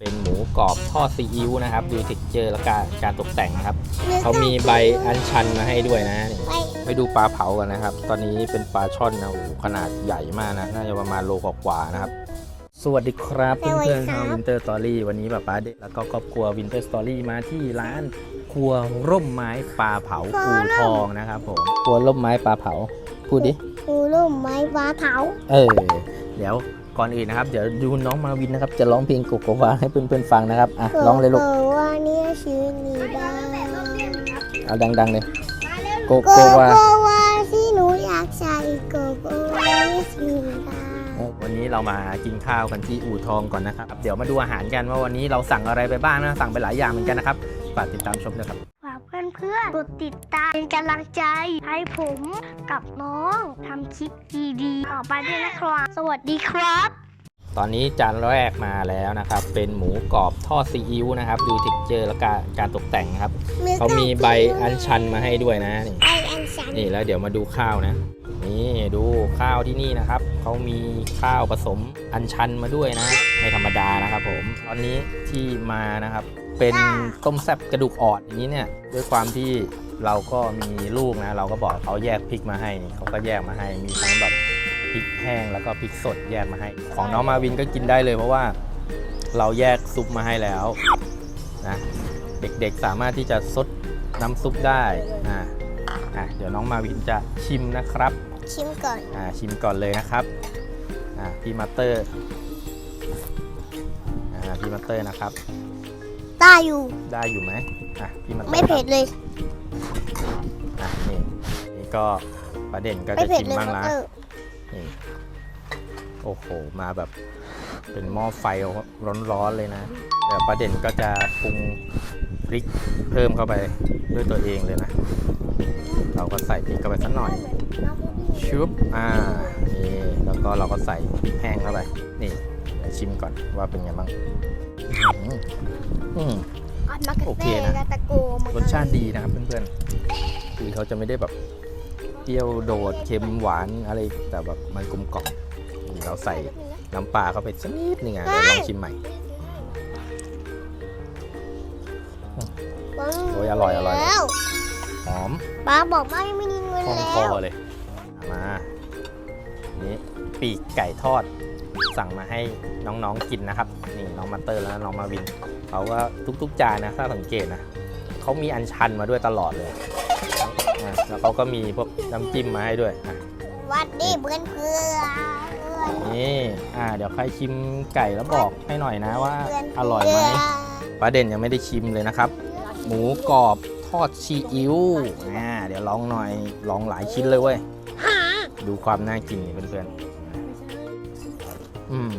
เป็นหมูกรอบทอดซีอิ๊วนะครับ ดูเท็กเจอร์และการการตกแต่งนะครับ เขามีใบอัญชันมาให้ด้วยนะนี่ไปไปดูปลาเผากันนะครับ ตอนนี้เป็นปลาช่อนนะโอ้โหขนาดใหญ่มากนะน่าจะประมาณโลกว่าๆนะครับ สวัสดีครับเพื่อนๆชาววินเตอร์สตอรี่วันนี้ป้าป้าเด็กแล้วก็ครอบครัววินเตอร์สตอรี่มาที่ร้านครัวร่มไม้ปลาเผาปูทองนะครับผมครัวร่มไม้ปลาเผาพูดดิปูร่มไม้ปลาเผา เออเดี๋ยว ก่อนอื่นนะครับ เดี๋ยวดูน้องมาวินนะครับ จะร้องเพลงโกโกวาให้เพื่อนๆฟังนะครับอะร้องเลยลูกโกว่าเนี่ยชื่อนีดาเอาดังๆเลยโกโกโกวา โกวาที่หนูอยากใส่โกโกวาเนี่ยชื่อนีดาวันนี้เรามากินข้าวกันที่อู่ทองก่อนนะครับ เดี๋ยวมาดูอาหารกันว่าวันนี้เราสั่งอะไรไปบ้างนะ สั่งไปหลายอย่างเหมือนกันนะครับ ฝากติดตามชมนะครับฝาก เพื่อนๆ กดติดตามเป็นกำลังใจ ให้ผมกับน้องทำคลิปดีๆ ต่อไปด้วยนะครับ สวัสดีครับ ตอนนี้จานแรกมาแล้วนะครับ เป็นหมูกรอบทอดซีอิ๊วนะครับ ดูเท็กเจอร์และการการตกแต่งนะครับ เขามีใบอัญชันมาให้ด้วยนะนี่ใบอัญชันนี่แล้วเดี๋ยวมาดูข้าวนะ นี่ดูข้าวที่นี่นะครับ เขามีข้าวผสมอัญชันมาด้วยนะ ไม่ธรรมดานะครับผม ตอนนี้ที่มานะครับ เป็นต้มแซ่บกระดูกอ่อนอย่างนี้เนี่ย ด้วยความที่เราก็มีลูกนะ เราก็บอกเขาแยกพริกมาให้ เขาก็แยกมาให้ มีทั้งแบบพริกแห้งแล้วก็พริกสดแยกมาให้ ของน้องมาวินก็กินได้เลยเพราะว่าเราแยกซุปมาให้แล้วนะ เด็กๆสามารถที่จะซดน้ำซุปได้อ่าอะเดี๋ยวน้องมาวินจะชิมนะครับ ชิมก่อน อ่าชิมก่อนเลยนะครับ อ่าพี่มาสเตอร์ อ่าพี่มาสเตอร์นะครับตาอยู่ ได้อยู่ไหมอะพี่มาสเตอร์ไม่เผ็ดเลย อะนี่นี่ก็ประเด็นก็ไม่จะเผ็ดชิมเลยบ้างมาละ เตอร์นี่โอ้โห มาแบบเป็นหม้อไฟร้อนๆเลยนะเดี๋ยวประเด็นก็จะปรุงพริกเพิ่มเข้าไปด้วยตัวเองเลยนะ เราก็ใส่พริกเข้าไปสักหน่อย ชุบอ่านี่แล้วก็เราก็ใส่พริกแห้งเข้าไป นี่เดี๋ยวชิมก่อนว่าเป็นไงบ้างอื้อหืออืม โอเคนะ ตะโกมรสชาติดีนะครับเพื่อนๆ คือเขาจะไม่ได้แบบเปรี้ยวโดดเค็มหวานอะไรแต่แบบมันกลมกล่อมนี่เราใส่น้ำปลาเข้าไปสักนิดนึงอะเดี๋ยวลองชิมใหม่ โอ้ยอร่อยอร่อย แล้วหอมป้าบอกว่าไม่มีเงินคล่องแล้คอวเลยเอา มานี่ปีกไก่ทอด สั่งมาให้น้องๆกินนะครับ นี่น้องมาเตอร์แล้วน้องมาวินเขาก็ทุกๆจานนะถ้าสังเกตนะเขามีอันชันมาด้วยตลอดเลยแล้วเขาก็มีพวกน้ำจิ้มมาให้ด้วยวัดดีเพื่อนเพื่อนนี่อ่าเดี๋ยวใครชิมไก่แล้วบอกให้หน่อยนะว่า อร่อยไหมป้าเด่นยังไม่ได้ชิมเลยนะครับ หมูกรอบทอดซีอิ๊วอ่าเดี๋ยวลองหน่อยลองหลายชิ้นเลยเว้ย ดูความน่ากินนี่เพื่อนๆอืม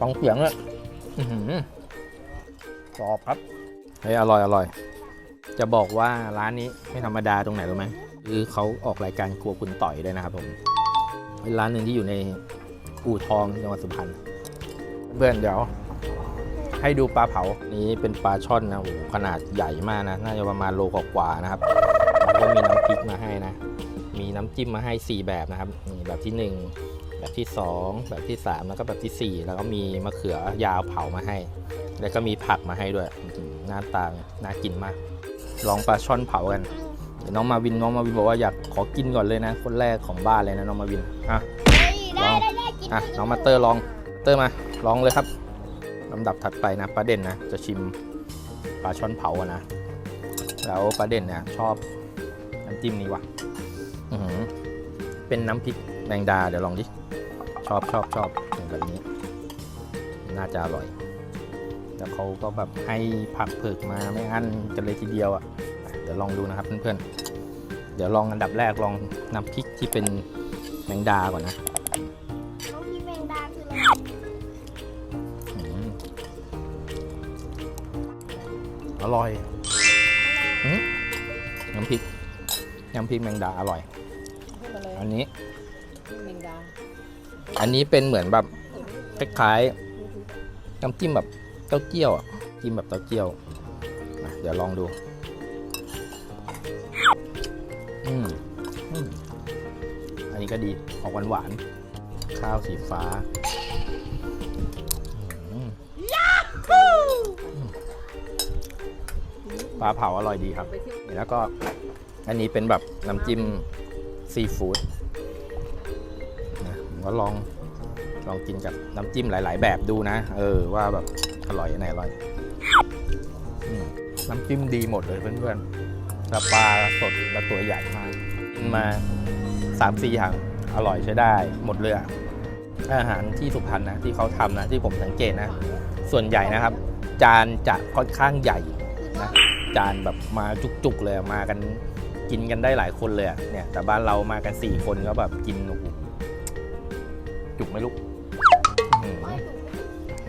ต้องเสียงเลยอือหือกรอบครับเฮ้ยอร่อยอร่อย จะบอกว่าร้านนี้ไม่ธรรมดาตรงไหนรู้ไหมคือเขาออกรายการครัวคุณต่อยด้วยนะครับผมเป็นร้านหนึ่งที่อยู่ในอู่ทองจังหวัดสุพรรณเพื่อนเดี๋ยว ให้ดูปลาเผา นี้เป็นปลาช่อนนะโอ้โหขนาดใหญ่มากนะ น่าจะประมาณโลกว่าๆนะครับแล้วก็มีน้ำพริกมาให้นะมี น้ำจิ้มมาให้ 4 แบบนะครับนี่แบบที่ 1 แบบที่ 2 แบบที่ 3 แล้วก็แบบทีสี่4 แล้วก็มีมะเขือยาวเผามาให้ แล้วก็มีผักมาให้ด้วยอื้อหือหน้าตาน่ากินมาก ลองปลาช่อนเผากันเดี๋ยวน้องมาวินน้องมาวินบอกว่าอยากขอกินก่อนเลยนะ คนแรกของบ้านเลยนะน้องมาวินอะลองอะน้องมาเตอร์ลองเตอร์มาลองเลยครับลำดับถัดไปนะปลาเด่นนะจะชิมปลาช่อนเผาอะนะแล้วปลาเด่นเนี่ยชอบน้ำจิ้มนี้ว่ะอื้อหือ เป็นน้ำพริกแมงดา เดี๋ยวลองดิ ชอบชอบชอบอย่างแบบนี้ น่าจะอร่อย แล้วเขาก็แบบให้ผักเผือกมาไม่อั้นกันเลยทีเดียวอะอะ เดี๋ยวลองดูนะครับเพื่อนๆ เดี๋ยวลองอันดับแรกลองน้ำพริกที่เป็นแมงดาก่อนนะน้องพี่แมงดาคืออะไรอืมอร่อยอืมน้ำพริก น้ำพริกแมงดาอร่อยอันนี้อันนี้เป็นเหมือนแบบคล้ายๆน้ำจิ้มแบบเต้าเจี้ยวอะจิ้มแบบเต้าเจี้ยวเดี๋ยวลองดูอืมอันนี้ก็ดีออกหวานๆข้าวสีฟ้าปลาเผาอร่อยดีครับเที่แล้วก็ อันนี้เป็นแบบน้ำจิ้มซีฟู้ดนะผมก็ลองลองกินกับน้ำจิ้มหลาย ๆ แบบดูนะ เออว่าแบบอร่อยอันไหนอร่อยน้ำจิ้มดีหมดเลยเพื่อนๆล้วปลาสดและตัวใหญ่มากกินมาสามสี่อย่างอร่อยใช้ได้หมดเลยอาหารที่สุพรรณนะที่เขาทำนะที่ผมสังเกตนะ ส่วนใหญ่นะครับ จานจะค่อนข้างใหญ่นะจานแบบมาจุกๆเลยมากัน กินกันได้หลายคนเลยอะเนี่ย แต่บ้านเรามากัน 4 คนก็แบบกินโอ้โหจุกไหม่ลุก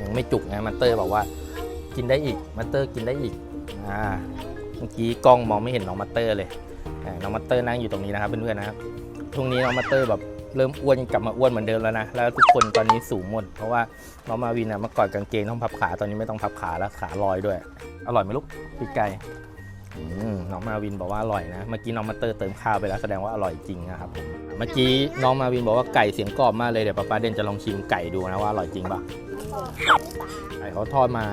ยังไม่จุกนะมาเตอร์บอกว่า กินได้อีกมาเตอร์กินได้อีกอ่าเมื่อกี้กล้องมองไม่เห็นน้องมาเตอร์เลยอ่าน้องมาเตอร์นั่งอยู่ตรงนี้นะครับเพื่อนๆนะครับช่วงนี้น้องมาเตอร์แบบเริ่มอ้วนกลับมาอ้วนเหมือนเดิมแล้วนะแล้วทุกคนตอนนี้สูงหมดเพราะว่าน้องมาวินอะเมื่อก่อนกางเกงต้องพับขาตอนนี้ไม่ต้องพับขาแล้วขาลอยด้วย อร่อยไหมลูกปีกไก่อืม น้องมาวินบอกว่าอร่อยนะ เมื่อกี้น้องมาเตอร์เติมข้าวไปแล้วแสดงว่าอร่อยจริงนะครับผมเมื่อกี้น้องมาวินบอกว่าไก่เสียงกรอบมากเลยเดี๋ยวป้าป้าเด่นจะลองชิมไก่ดูนะว่าอร่อยจริงป่ะไก่เขาทอดมา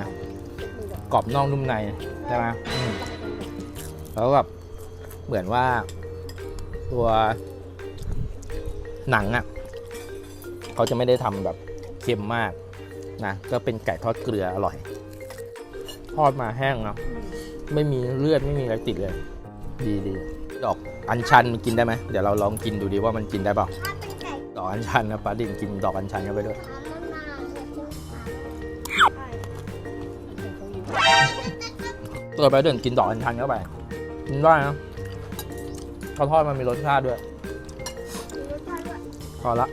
กรอบนอกนุ่มในใช่ไหมอืมแล้วแบบเหมือนว่า ตัวหนังอะเขาจะไม่ได้ทำแบบเค็มมากนะก็เป็นไก่ทอดเกลืออร่อย ทอดมาแห้งเนาะ ไม่มีเลือดไม่มีอะไรติดเลย ดีดีดอกอัญชันมันกินได้ไหมเดี๋ยวเราลองกินดูดีว่ามันกินได้เปล่าถ้าเป็นไก่ดอกอัญชันนะป้าดินกินดอกอัญชันเข้าไปด้วยถามมันมาเนี่ยตัวไปเดินกินดอกอัญชันเข้าไปกินได้นะเขาทอดมันมีรสชาติด้วยพอละ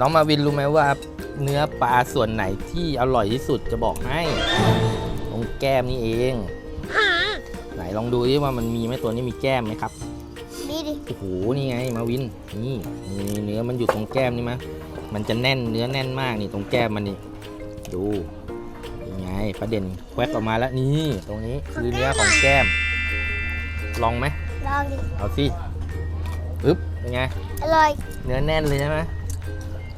น้องมาวินรู้ไหมว่าเนื้อปลาส่วนไหนที่อร่อยที่สุดจะบอกให้ตรง แก้มนี่เอง ไหนลองดูดิว่ามันมีไหมตัวนี้มีแก้มไหมครับดีดิ โอ้โห นี่ไงมาวิน นี่นี่เนื้อมันอยู่ตรงแก้มนี่มะมันจะแน่นเนื้อแน่นมากนี่ตรงแก้มมันนี่ ดูยังไงประเด็นแควกออกมาแล้วนี่ ตรงนี้คือเนื้อของแก้ม ลองไหมลองดิ เอาสิอึ๊บเป็นไง อร่อย เนื้อแน่นเลยใช่ไหม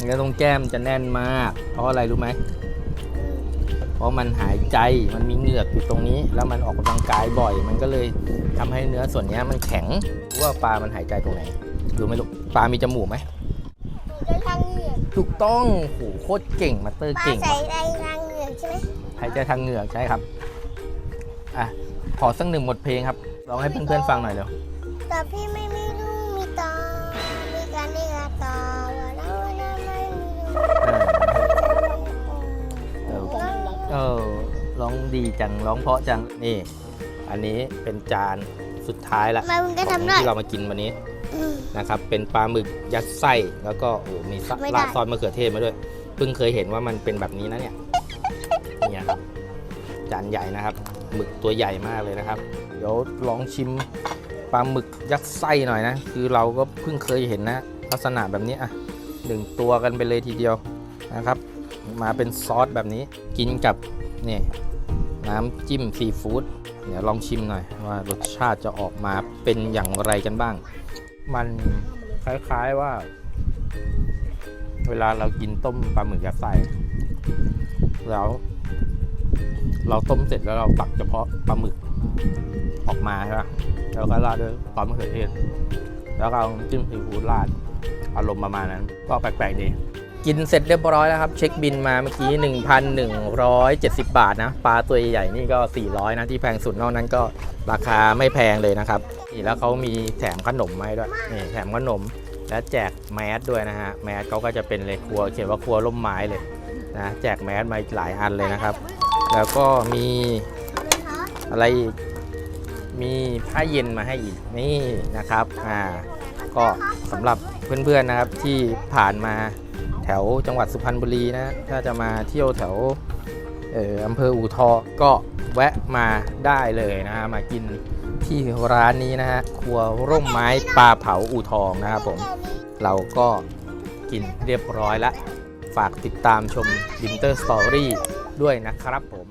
เนื้อตรงแก้มจะแน่นมาก เพราะอะไรรู้ไหม เพราะมันหายใจมันมีเหงือกอยู่ตรงนี้ แล้วมันออกกำลังกายบ่อย มันก็เลยทำให้เนื้อส่วนเนี้ยมันแข็งรู้ว่าปลามันหายใจตรงไหนรู้ไหมลูกปลามีจมูกไหมจะทางเหงือกถูกต้องโหโคตรเก่งมาสเตอร์ปลาเก่งใส่ว่ะในทางเหงือกใช่ไหมหายใจทางเหงือกใช่ครับอะขอสักหนึ่งบทเพลงครับลองให้เพื่อนๆฟังหน่อยเร็วแต่พี่ ดีจังร้องเพราะจังนี่ อันนี้เป็นจานสุดท้ายละมามึงก็ของทำได้ที่เรามากินวันนี้อืม นะครับ เป็นปลาหมึกยัดไส้แล้วก็โอ้โหมีซอสไม่ได้ ราดซอสมะเขือเทศมาด้วยเพิ่งเคยเห็นว่ามันเป็นแบบนี้นะเนี่ยเนี่ยครับจานใหญ่นะครับหมึกตัวใหญ่มากเลยนะครับ เดี๋ยวลองชิมปลาหมึกยัดไส้หน่อยนะ คือเราก็เพิ่งเคยเห็นนะ ลักษณะแบบนี้อะหนึ่งตัวกันไปเลยทีเดียวนะครับ มาเป็นซอสแบบนี้กินกับนี่ น้ำจิ้มซีฟู้ดเดี๋ยวลองชิมหน่อยว่ารสชาติจะออกมาเป็นอย่างไรกันบ้าง มันคล้ายๆว่า เวลาเรากินต้มปลาหมึกยัดไส้แล้ว เราต้มเสร็จแล้วเราตักเฉพาะปลาหมึกออกมาใช่ปะแล้วก็ราดด้วยซอสมะเขือเทศ แล้วก็เอาจิ้มซีฟู้ดราด อารมณ์ประมาณนั้น ก็แปลกๆดี กินเสร็จเรียบร้อยแล้วครับ เช็คบินมาเมื่อกี้ 1,170 บาทนะปลาตัวใหญ่นี่ก็ 400 นะที่แพงสุดนอกนั้นก็ราคาไม่แพงเลยนะครับนี่แล้วเขามีแถมขนมมาให้ด้วยนี่แถมขนมและแจกแมสด้วยนะฮะแมสเขาก็จะเป็นเลยครัวเขียนว่าครัวร่มไม้เลยนะแจกแมสมาหลายอันเลยนะครับ แล้วก็มีอะไรมีผ้าเย็นมาให้อีกนี่นะครับอ่าก็สำหรับเพื่อนๆนะครับที่ผ่านมา แถวจังหวัดสุพรรณบุรีนะ ถ้าจะมาเที่ยวแถวเอ่ออำเภออู่ทองก็แวะมาได้เลยนะมากินที่ร้านนี้นะฮะครัวร่มไม้ปลาเผาอู่ทองนะครับผมเราก็กินเรียบร้อยแล้ว ฝากติดตามชมดิมเตอร์สตอรี่ด้วยนะครับผม